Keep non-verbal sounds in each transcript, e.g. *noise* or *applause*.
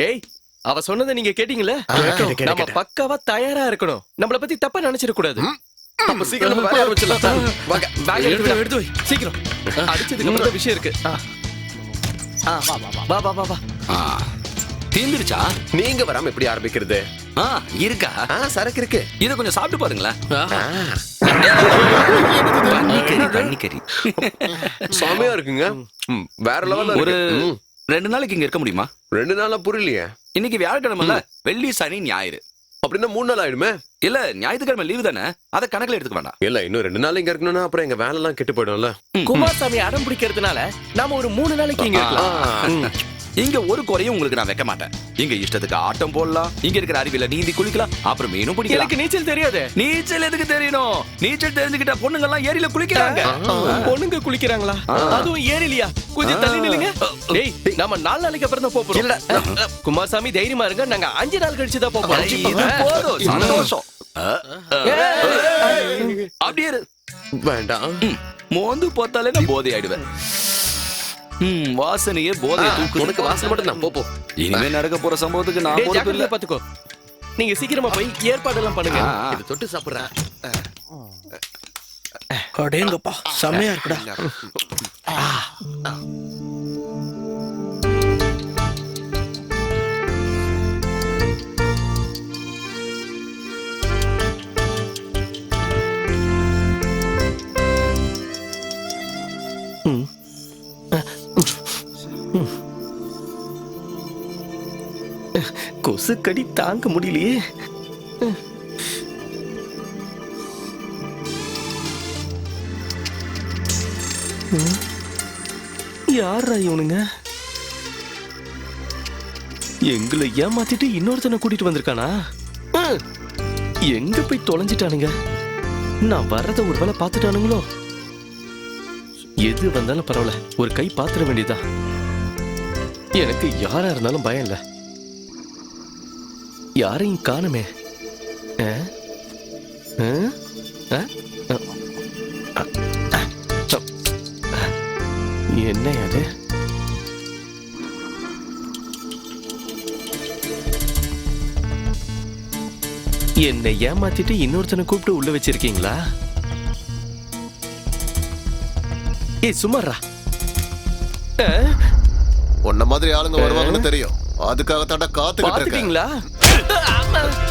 டேய் அவ சொன்னதை நீங்க கேட்டேன், நம்ம. பக்காவா தயாரா இருக்கணும். நம்மள பத்தி தப்பா நினைச்சிட கூடாது நம்ம சீக்கிரம் வேலைய ஆரம்பிச்சிடலாம். வாங்க பேக் எடுத்து எடுத்து வை. சீக்கிரம். அடிச்சதுக்கு அப்புறம் விஷயம் இருக்கு. வா வா வா வா தீந்துருச்சா? நீங்க வராம எப்படி ஆரம்பிக்கிறது? ஆ இருக்கா? ஆ சரக்கு இருக்கு. இத கொஞ்சம் சாப்பிட்டு பாருங்களேன். பன்னிக்கறி பன்னிக்கறி செமையா இருக்குங்க. வேற லெவல்ல ஒரு ரெண்டு நாளைக்கு இங்க இருக்க முடியுமா? ரெண்டு நாளா புரியலையே. இன்னைக்கு வியாழக்கிழமைல வெள்ளி சனி ஞாயிறு. அப்படின்னா மூணு நாள் ஆயிடுமே? இல்ல ஞாயிற்றுக்கிழமை லீவு தானே? அதை கணக்குல எடுத்துக்க வேண்டாம். இல்ல இன்னும் ரெண்டு நாள் இங்க இருக்கணும்னா அப்புறம் எங்க வேலை எல்லாம் கெட்டு போயிடும்ல. குமாரசாமி அடம் பிடிக்கிறதுனால நாம ஒரு மூணு நாளைக்கு இங்க இருக்கலாம். இங்க ஒரு குறையும் உங்களுக்கு நான் வைக்க மாட்டேன். இங்க இஷ்டத்துக்கு ஆட்டம் போடலாம். இங்க இருக்கிற அருவியில நீந்தி குளிக்கலாம். அப்புறம் மீனும் பிடிக்கலாம். எனக்கு நீச்சல் தெரியாது. நீச்சல் எதுக்கு தெரியணும்? நீச்சல் தெரிஞ்சுக்கிட்ட பொண்ணுங்க எல்லாம் ஏரியில குளிக்கிறாங்க. பொண்ணுங்க குளிக்கிறாங்களா? அதுவும் ஏறிலியா கொஞ்சம் தள்ளி நில்லுங்க. டேய் நம்ம நாலு நாளைக்கு அப்புறம் தான் போறோம் இல்ல. குமாரசாமி தைரியமா இருங்க. நாங்க அஞ்சு நாள் கழிச்சு தான் போறோம் இது போதும். சந்தோஷம். அப்படியே. வேண்டாம். மோந்து பார்த்தாலே நான் போதை ஆயிடுவேன் ம், வாசனையே போதை தூக்கு உனக்கு வாசனை மட்டும் தான். போ போ. இனிமே நடக்க போற சம்பவத்துக்கு நான் பொறுப்பு இல்ல. பாத்துக்கோ. நீங்க சீக்கிரமா போய் ஏற்பாடு எல்லாம் பண்ணுங்க. இது தொட்டு சாப்பிடுறேன் அடேங்கப்பா செம்மையா இருக்குடா. கொசு கடி தாங்க முடியலையே. யாரா இவனுங்க? எங்களை ஏமாத்திட்டு இன்னொருத்தனை கூட்டிட்டு வந்திருக்கானா? எங்க போய் தொலைஞ்சிட்டானுங்க? நான் வர்றத ஒரு வேளை பார்த்துட்டானுங்களோ? எது வந்தாலும் பரவாயில்ல ஒரு கை பாத்திர வேண்டியதா எனக்கு யாரா இருந்தாலும் பயம் இல்லை. யாரையும் காணுமே. என்ன அது? என்னை ஏமாத்திட்டு இன்னொருத்தனை கூப்பிட்டு உள்ள வச்சிருக்கீங்களா? ஏய் சுமாரா உன்ன மாதிரி ஆளுங்க வருவாங்கன்னு தெரியும். அதுக்காக தாண்டா காத்துக்கிட்டு இருக்கேன். பாத்துட்டீங்களா?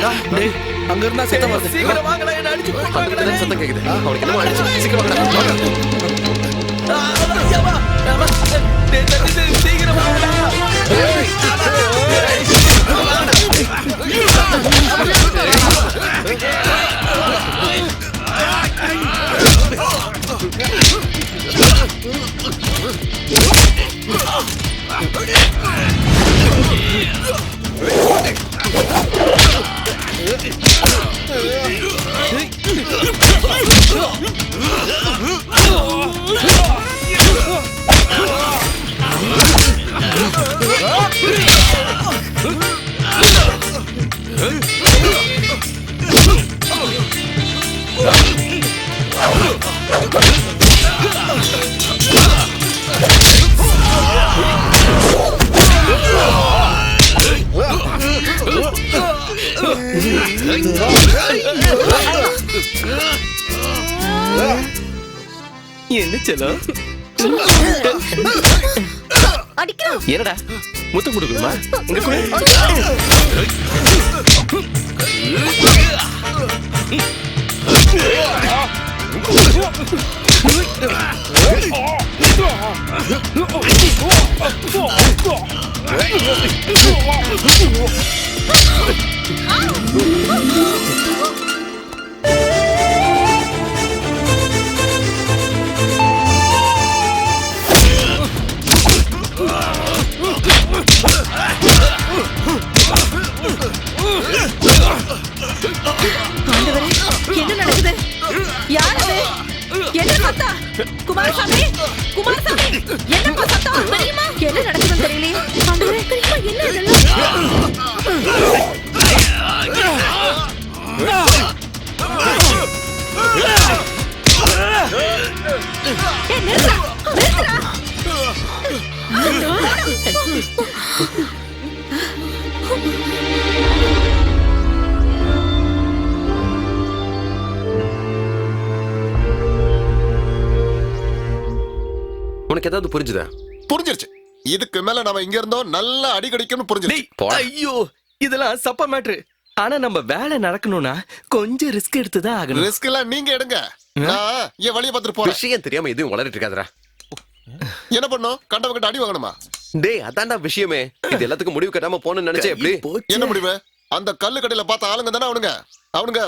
டேய் அங்க இருந்தா சத்தம் வருது சீக்கிரம் வாங்கடா என்ன அடிச்சு இடத்துல சத்தம் கேக்குது. அவனுக்கு என்னமோ ஆயிடுச்சு சீக்கிரம் வாங்கடா வாங்க. சீக்கிரம் என்ன செல்லம் அடிக்கிறோம். என்னடா? முத்தம் கொடுக்கணுமா? இங்க கொடு. உனக்கு ஏதாவது புரிஞ்சுதா? புரிஞ்சிருச்சு. இதுக்கு மேல நம்ம இங்க இருந்தோம் நல்லா அடி கடிக்கணும்னு புரிஞ்சிருச்சு. ஐயோ இதெல்லாம் சப்ப மேட்ரு. ஆனா நம்ம வேலை நடக்கணும்னா கொஞ்சம் ரிஸ்க் எடுத்து தான் ஆகணும். ரிஸ்க் எல்லாம் நீங்க எடுங்க. நான் என் வழியை பார்த்துட்டு போறேன். விஷயம் தெரியாம எதுவும் வளரிட்டு இருக்காதடா. என்ன பண்ணும் கண்டவங்கிட்ட அடி வாங்கணுமா? டேய் அதான்டா விஷயமே. இது எல்லாத்துக்கும் முடிவு கட்டாம போகணும்னு நினைச்சே எப்படி. என்ன முடிவு? அந்த கல்லு கடையில பார்த்த ஆளுங்க தானே அவனுங்க? அவனுங்க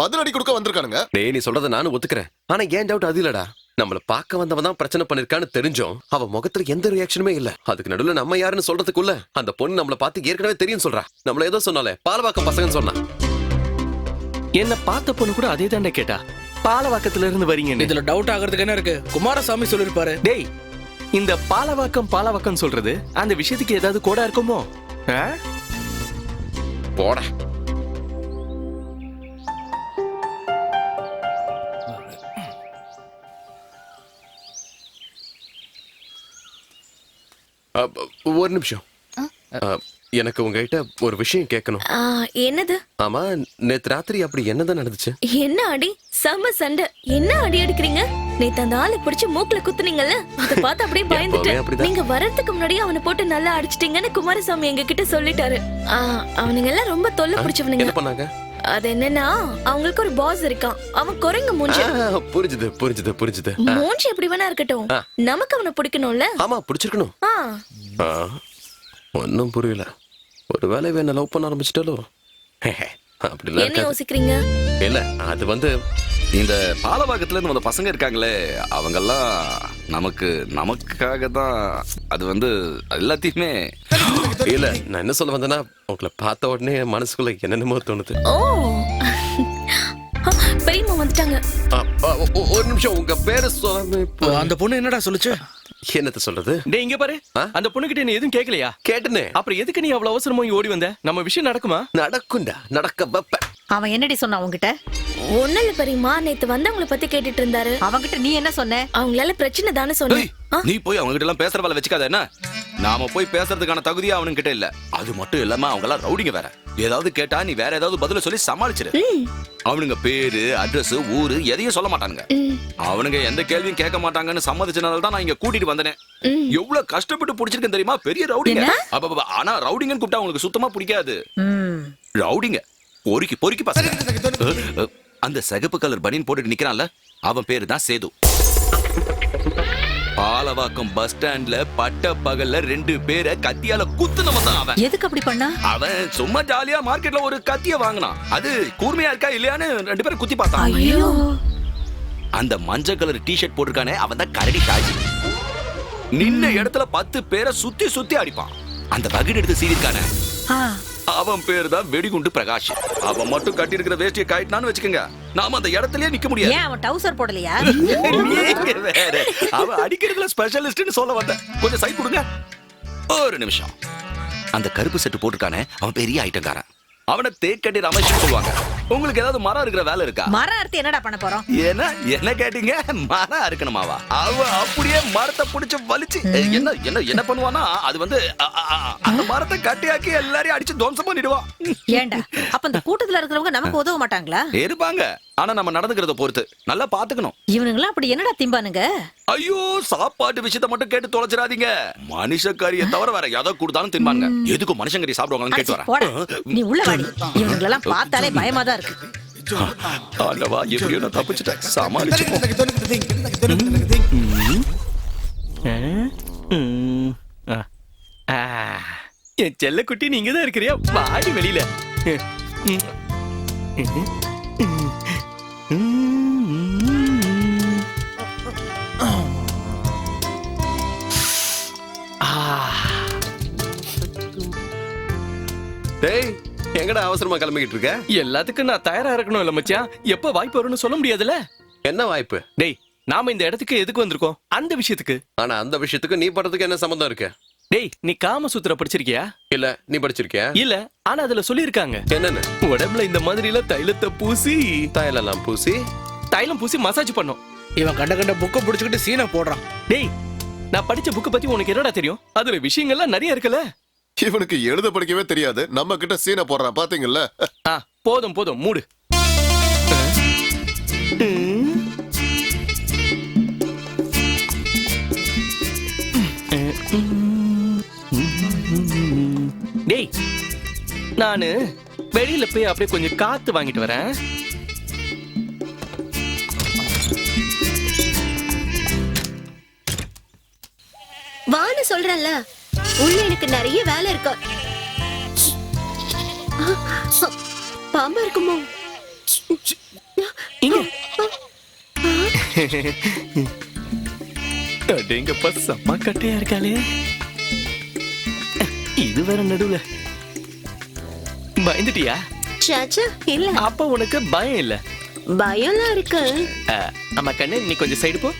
பதில் அடி கொடுக்க வந்திருக்கானுங்க. டேய் நீ சொல்றத நானும் ஒத்துக்கிறேன். ஆனா ஏன் டவுட் அது இல்லடா? நம்மள பார்க்க வந்தவன் தான் பிரச்சனை பண்ணிருக்கான்னு தெரிஞ்சோம் அவ முகத்துல எந்த ரியாக்ஷனுமே இல்ல. அதுக்கு நடுவுல நம்ம யாருன்னு சொல்றதுக்குள்ள அந்த பொண்ணு நம்மள பார்த்து ஏற்கனவே தெரியும் சொல்றா. நம்மள ஏதோ சொன்னாலே பாலவாக்கம் பசங்கன்னு சொன்னா. என்ன பார்த்த பொண்ணு கூட அதே தாண்டா கேட்டா. பாலவாக்கத்துல இருந்து வரீங்க இதுல டவுட் ஆகிறதுக்கு என்ன இருக்கு? குமாரசாமி சொல்லிருப்பாரு. டேய் இந்த பாலவாக்கம் பாலவாக்கம் சொல்றது அந்த விஷயத்துக்கு ஏதாவது கோடா இருக்குமோ? போடா. ஒரு நிமிஷம். எனக்கு உங்ககிட்ட ஒரு விஷயம் கேட்கணும். என்னது? ஆமா நேத்து ராத்திரி அப்படி என்னதான் நடந்துச்சு? என்ன அடி? செம்ம சண்டை. என்ன அடி அடிக்கிறீங்க? நேத்து அந்த ஆளை பிடிச்சு மூக்குல குத்துனீங்கல்ல? அத பார்த்து அப்படியே *laughs* பயந்துட்டேன். நீங்க வர்றதுக்கு முன்னாடி அவனை போட்டு நல்லா அடிச்சிட்டீங்கன்னு குமாரசாமி எங்க கிட்ட சொல்லிட்டாரு அவனுங்க எல்லாம் ரொம்ப தொல்லை பிடிச்சவனுங்க. என்ன பண்ணாங்க? அது என்னன்னா அவங்களுக்கு ஒரு பாஸ் இருக்கான். அவன் குரங்கு மூஞ்சி. புரிஞ்சுது புரிஞ்சுது புரிஞ்சுது. மூஞ்சி எப்படி வேணா இருக்கட்டும். நமக்கு அவனை பிடிக்கணும்ல? ஆமா பிடிச்சிருக்கணும். ஒன்னும் புரியல. ஒருவேளை வேணா லவ் பண்ண ஆரம்பிச்சிட்டாலோ? அப்படிலாம் என்ன இருக்காது. யோசிக்கிறீங்க இல்ல அது வந்து இந்த பாலவாக்கத்துல இருந்து வந்த பசங்க இருக்காங்களே அவங்கெல்லாம் நமக்கு நமக்காக தான் அது வந்து எல்லாத்தையுமே இல்ல நான் என்ன சொல்ல வந்தேன்னா உங்களை பார்த்த உடனே என் மனசுக்குள்ள என்னென்னமோ தோணுது. ஓ. வந்துட்டாங்க ஒரு நிமிஷம் உங்க பேரு இப்போ. அந்த பொண்ணு என்னடா சொல்லுச்சு? என்னத்த சொல்றது? டேய் இங்க பாரு? அந்த பொண்ணுகிட்ட நீ எதுவும் கேட்கலையா கேட்டுனே. அப்புறம் எதுக்கு நீ அவ்வளவு அவசரமா ஓடி வந்த? நம்ம விஷயம் நடக்குமா? நடக்கும்டா நடக்க வைப்பேன் அவன் என்னடி சொன்னான் உன்கிட்ட? ஒண்ணு இல்ல பெரியம்மா நேத்து வந்தவங்கள பத்தி கேட்டுட்டு இருந்தாரு. அவன்கிட்ட நீ என்ன சொன்ன? அவங்களால பிரச்சனை தானே சொன்னேன். ஏய், நீ போய் அவங்க கிட்ட எல்லாம் பேசுற வேலை வச்சுக்காத என்ன? நாம போய் பேசுறதுக்கான தகுதியா அவனுங்க கிட்ட இல்ல. அது மட்டும் இல்லாம அவங்க எல்லாம் ரவுடிங்க வேற. ஏதாவது கேட்டா நீ வேற ஏதாவது பதில சொல்லி சமாளிச்சிரு. அவனுங்க பேரு அட்ரஸ் ஊரு எதையும் சொல்ல மாட்டானுங்க. அவனுங்க எந்த கேள்வியும் கேட்க மாட்டாங்கன்னு சம்மதிச்சனால தான் நான் இங்க கூட்டிட்டு வந்தேன். எவ்வளவு கஷ்டப்பட்டு புடிச்சிருக்கேன் தெரியுமா? பெரிய ரவுடிங்க. அப்ப ஆனா ரவுடிங்கன்னு கூப்பிட்டா அவங்களுக்கு சுத்தமா பிடிக்காது. ம். ரவுடிங்க. பொறுக்கி பொறுக்கி பசங்க. அந்த சிகப்பு கலர் பனியன் போட்டுட்டு நிக்கிறான்ல. அவன் பேரு தான் சேது. பாலவாக்கம் பஸ் ஸ்டாண்ட்ல பட்ட பகல்ல ரெண்டு பேரை கத்தியால குத்துனவன் தான் அவன். எதுக்கு அப்படி பண்ணா? அவன் சும்மா ஜாலியா மார்க்கெட்ல ஒரு கத்திய வாங்கினான். அது கூர்மையா இருக்கா இல்லையான்னு ரெண்டு பேரும் குத்தி பார்த்தான். ஐயோ. அந்த மஞ்சள் கலர் டிஷர்ட் போட்டிருக்கானே அவன் தான் கரடி காஜி நின்ன இடத்துல பத்து பேரை சுத்தி சுத்தி அடிப்பான். அந்த வகிடு எடுத்து சீவிருக்கானே. ஆ, அவன் பேர் தான் வெடிகுண்டு பிரகாஷ். அவன் மட்டும் கட்டி இருக்கிற வேஷ்டியை காயிட்டான்னு வச்சுக்கோங்க. நாம அந்த இடத்துலயே நிக்க முடியாது. ஏன் அவன் டவுசர் போடலையா? நீங்க வேற. அவன் அடிக்கிறதுல ஸ்பெஷலிஸ்ட்னு சொல்ல வந்தேன். கொஞ்சம் சைட் கொடுங்க. ஒரு நிமிஷம். அந்த கருப்பு செட்டு போட்டிருக்கானே அவன் பெரிய ஐட்டக்காரன் அவனை தேக்கடி ரமேஷ் சொல்லுவாங்க. உங்களுக்கு ஏதாவது மரம் இருக்கிற வேலை இருக்கா? மரம் அறுத்து என்னடா பண்ண போறோம்? என்ன என்ன கேட்டீங்க? மரம் அறுக்கணுமாவா? அவ அப்படியே மரத்தை புடிச்சு வலிச்சு. என்ன என்ன என்ன பண்ணுவானா அது வந்து அ, அ, அ, அந்த மரத்தை கட்டியாக்கி எல்லாரையும் அடிச்சு துவம்சம் பண்ணிடுவான். ஏன்டா அப்ப இந்த கூட்டத்துல இருக்கிறவங்க நமக்கு உதவ மாட்டாங்களா? இருப்பாங்க. ஆனா நம்ம நடந்துக்கிறத பொறுத்து. நல்லா பாத்துக்கணும். இவனுங்களாம் அப்படி என்னடா திம்பானுங்க? ஐயோ சாப்பாட்டு விஷயத்த மட்டும் கேட்டு தொலைச்சிடாதீங்க. மனுஷக்கறியை தவிர வேற எதை கொடுத்தாலும் தின்பாங்க எதுக்கு மனுஷங்கறி சாப்பிடுவாங்கன்னு கேட்டு அடிச்சு போடா. வரேன் நீ உள்ள வாடி. இவனுங்களெல்லாம் பார்த்தாலே பயமா தான் இருக்கு ஆண்டவா எப்படியோ நான் தப்பிச்சிட்டேன் சமாளிச்சு ஆ? ம். ஆ. ஆ. என் செல்லக்குட்டி நீங்க தான் இருக்கிறியா வாடி வெளியில எங்கடா அவசரமா கிளம்பிக்கிட்டு இருக்க? எல்லாத்துக்கும் நான் தயாரா இருக்கணும் இல்ல மச்சான். எப்ப வாய்ப்பு வரும்னு சொல்ல முடியாதுல்ல? என்ன வாய்ப்பு? டேய் நாம இந்த இடத்துக்கு எதுக்கு வந்திருக்கோம்? அந்த விஷயத்துக்கு. ஆனா அந்த விஷயத்துக்கு நீ படுறதுக்கு என்ன சம்மந்தம் இருக்கு? டேய் நீ காமசூத்திர படிச்சிருக்கியா? இல்ல நீ படிச்சிருக்கியா? இல்ல ஆனா அதுல சொல்லிருக்காங்க என்னன்னு? உடம்புல இந்த மாதிரி எல்லாம் தைலத்தை பூசி தைலெல்லாம் பூசி? தைலம் பூசி மசாஜ் பண்ணும். இவன் கண்ட கண்ட புக்கை பிடிச்சிக்கிட்டு சீனை போடுறான். டேய் நான் படிச்ச புக் பத்தி உனக்கு என்னடா தெரியும்? அதுல விஷயங்கள்லாம் நிறைய இருக்குல்ல? இவனுக்கு எழுத படிக்கவே தெரியாது. நம்ம கிட்ட சீனை போடுறான் பாத்தீங்கல்ல? ஆ போதும் போதும் மூடு. டேய் நானு வெளியில போய் அப்படியே கொஞ்சம் காத்து வாங்கிட்டு வரேன். வான்னு சொல்றேன்ல. உள்ள எனக்கு நிறைய வேலை இருக்கு. பாம்பா இருக்குமோ? இங்க. *laughs* அடேங்கப்பா செம்ம கட்டையா இருக்காளே. இது வேற நடுவுல. பயந்துட்டியா? சாச்சா இல்ல. அப்ப உனக்கு பயம் இல்ல. பயம்லாம் இருக்கு. ஆமா கண்ணு நீ கொஞ்சம் சைடு போ.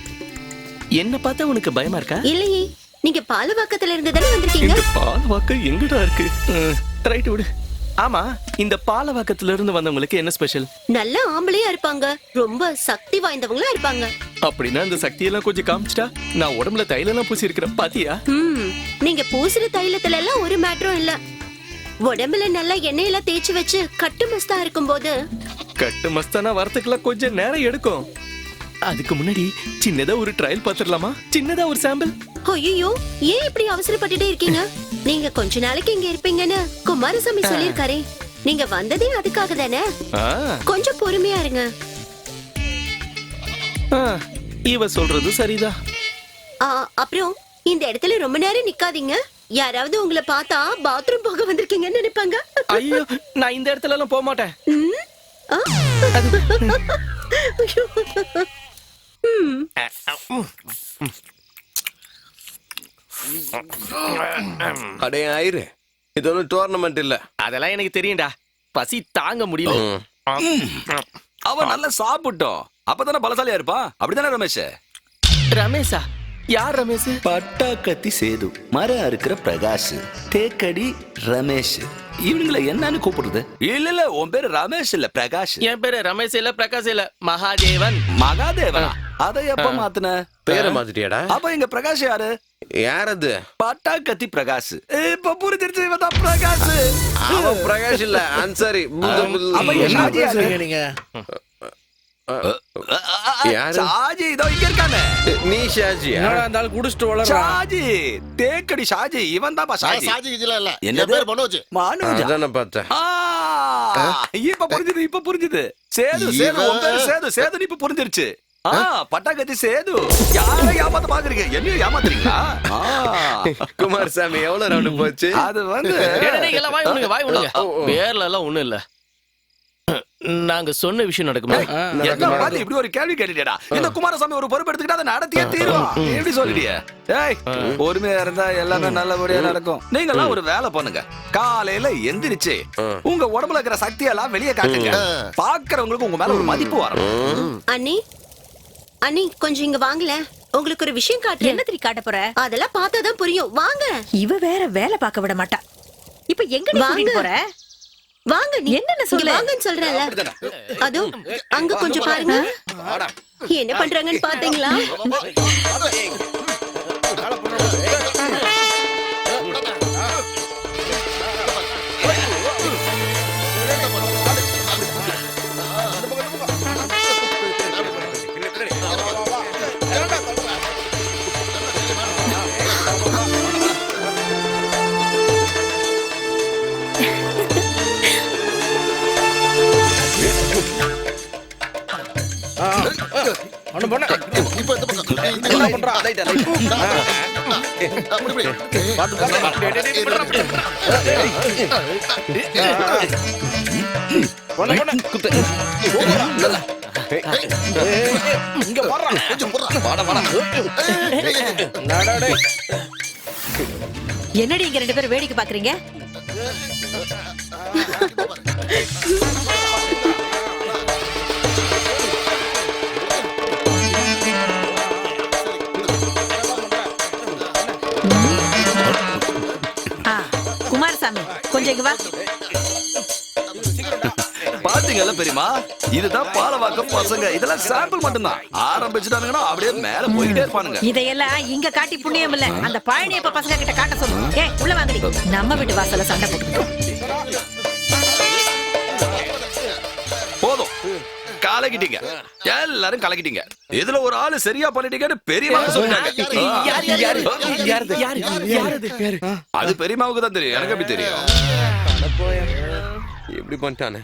என்ன பார்த்தா உனக்கு பயமா இருக்கா? இல்லையே. நீங்க பாலவாக்கத்துல இருந்து தானே வந்திருக்கீங்க? இந்த பாலவாக்கம் எங்கடா இருக்கு? ரைட் விடு. ஆமா இந்த பாலவாக்கத்துல இருந்து வந்தவங்களுக்கு என்ன ஸ்பெஷல் நல்ல ஆம்பளையா இருப்பாங்க. ரொம்ப சக்தி வாய்ந்தவங்களா இருப்பாங்க. அப்படின்னா இந்த சக்தியெல்லாம் கொஞ்சம் காமிச்சிட்டா நான் உடம்புல தைலம் பூசி இருக்கிறேன் பாத்தியா நீங்க பூசுற தைலத்துல எல்லாம் ஒரு மேட்டரும் இல்ல. உடம்புல நல்லா எண்ணெயெல்லாம் தேய்ச்சி வச்சு கட்டு மஸ்தா இருக்கும்போது. கட்டு மஸ்தானா வரத்துக்குலாம் கொஞ்சம் நேரம் எடுக்கும். அதுக்கு முன்னாடி சின்னதா ஒரு ட்ரையல் பாத்துடலாமா சின்னதா ஒரு சாம்பிள் ஐயோ ஏன் இப்படி அவசரப்பட்டுட்டே இருக்கீங்க? நீங்க கொஞ்ச நாளைக்கு இங்க இருப்பீங்கன்னு குமாரசாமி சொல்லிருக்காரே நீங்க வந்ததே அதுக்காக தானே? கொஞ்சம் பொறுமையா இருங்க. இவ சொல்றது சரிதான். அப்புறம் இந்த இடத்துல ரொம்ப நேரம் நிக்காதீங்க. யாராவது உங்களை பார்த்தா பாத்ரூம் போக வந்திருக்கீங்கன்னு நினைப்பாங்க. ஐயோ நான் இந்த இடத்துல எல்லாம் போக மாட்டேன் ம்? ஆ? ஐயோ. ம். அடே ஆயிரு. இது ஒன்றும் டோர்னமெண்ட் இல்ல. அதெல்லாம் எனக்கு தெரியும்டா. பசி தாங்க முடியல. அவன் நல்லா சாப்பிட்டோம். அப்பதானே பலசாலியா இருப்பான் அப்படிதானே ரமேஷ்? ரமேஷா? யார் ரமேஷ்? பட்டாக்கத்தி சேது மரம் அறுக்கிற பிரகாஷ் தேக்கடி ரமேஷ். இவனுங்களை என்னன்னு கூப்பிடுறது? இல்ல இல்ல உன் பேரு ரமேஷ் இல்ல பிரகாஷ். என் பேரு ரமேஷ் இல்ல பிரகாஷ் இல்ல மகாதேவன். மகாதேவனா? அதை எப்ப மாத்துன? பேரை மாத்திட்டியாடா? அப்ப இங்க பிரகாஷ் யாரு? யார் அது பட்டாக்கத்தி பிரகாஷ். இப்ப புரிஞ்சிருச்சு இவன் தான் பிரகாஷ். அவன் பிரகாஷ் இல்ல அன்சாரி அப்ப என்ன ஷாஜி நீங்க? யாரு? ஷாஜி இதோ இங்க இருக்கானே நீ ஷாஜியா என்னடா இருந்தாலும் குடிச்சிட்டு வளர்றான் ஷாஜி தேக்கடி ஷாஜி இவன் தான் நான் ஷாஜி சாஜி கிஜிலாம் இல்ல. என் என்னது? பேர் மனோஜ். மானுஜா? அதான பார்த்தேன். ஆ, இப்ப புரிஞ்சுது இப்ப புரிஞ்சுது. சேது சேது இவன். உன் பேரு சேது சேது இப்ப புரிஞ்சிருச்சு. ஆ பட்டாக்கத்தி சேது. யார ஏமாத்த பாக்குறீங்க என்னையும் ஏமாத்துறீங்களா? ஆ, குமாரசாமி எவ்வளவு ரவுண்டு போச்சு? அது வந்து எல்லாம் வாய் விடுங்க வாய் விடுங்க பேர்ல எல்லாம் ஒண்ணும் இல்ல. நாங்க சொன்ன விஷயம் நடக்குமா? என்ன பார்த்து இப்படி ஒரு கேள்வி கேட்டுட்டா இந்த குமாரசாமி ஒரு பொறுப்பு எடுத்துக்கிட்டு அதை நடத்தியே தீரும் எப்படி சொல்லிட்டிய? ஏய் பொறுமையா இருந்தா எல்லாமே நல்லபடியா நடக்கும். நீங்க எல்லாம் ஒரு வேலை பண்ணுங்க. காலையில எந்திரிச்சு உங்க உடம்புல இருக்கிற சக்தி எல்லாம் வெளியே காட்டுங்க. பாக்குறவங்களுக்கு உங்க மேல ஒரு மதிப்பு வரும் அண்ணி அண்ணி கொஞ்சம் இங்க வாங்கல உங்களுக்கு ஒரு விஷயம் காட்டுறேன் என்ன திரி காட்ட போற அதெல்லாம் பார்த்தாதான் புரியும் வாங்க இவ வேற வேலை பார்க்க விட மாட்டா இப்ப எங்க நீ. கூட்டிட்டு போற வாங்க நீ என்னன்னு சொல்லு. வாங்கன்னு சொல்றேன்ல அதோ அங்க கொஞ்சம் பாருங்க என்ன பண்றாங்கன்னு பாத்தீங்களா ஒண்ணு பண்ண இப்ப இந்த பக்கம். இந்த என்ன பக்கம். பண்றான் அப்படி, இப்படி. பாத்து பாத்து பண்ண பண்ண குத்து. இங்க வர்றான் கொஞ்சம் போடுறா. நடா டேய் என்னடி இங்க ரெண்டு பேரும் வேடிக்கை பாக்குறீங்க? கொஞ்சம் இங்க வா. பாத்தீங்கல்ல பெரியமா இதுதான் பாலவாக்கம் பசங்க. இதெல்லாம் சாம்பிள் மட்டும்தான். ஆரம்பிச்சுட்டானுங்கன்னா அப்படியே மேல போயிட்டே இருப்பானுங்க. இதையெல்லாம் இங்க காட்டி புண்ணியம் இல்ல. அந்த பழனியப்ப பசங்க கிட்ட காட்ட சொல்லு. ஏய் உள்ள வாங்கடி. நம்ம வீட்டு வாசல்ல சண்டை போட்டு கலக்கிட்டீங்க எல்லாரும் கலக்கிட்டீங்க இதுல ஒரு ஆளு சரியா பண்ணிட்டீங்கன்னு பெரியமா சொல்லிட்டாங்க அது பெரியமாவுக்கு தான் தெரியும் எனக்கு எப்படி தெரியும் இப்படி பண்ணிட்டானே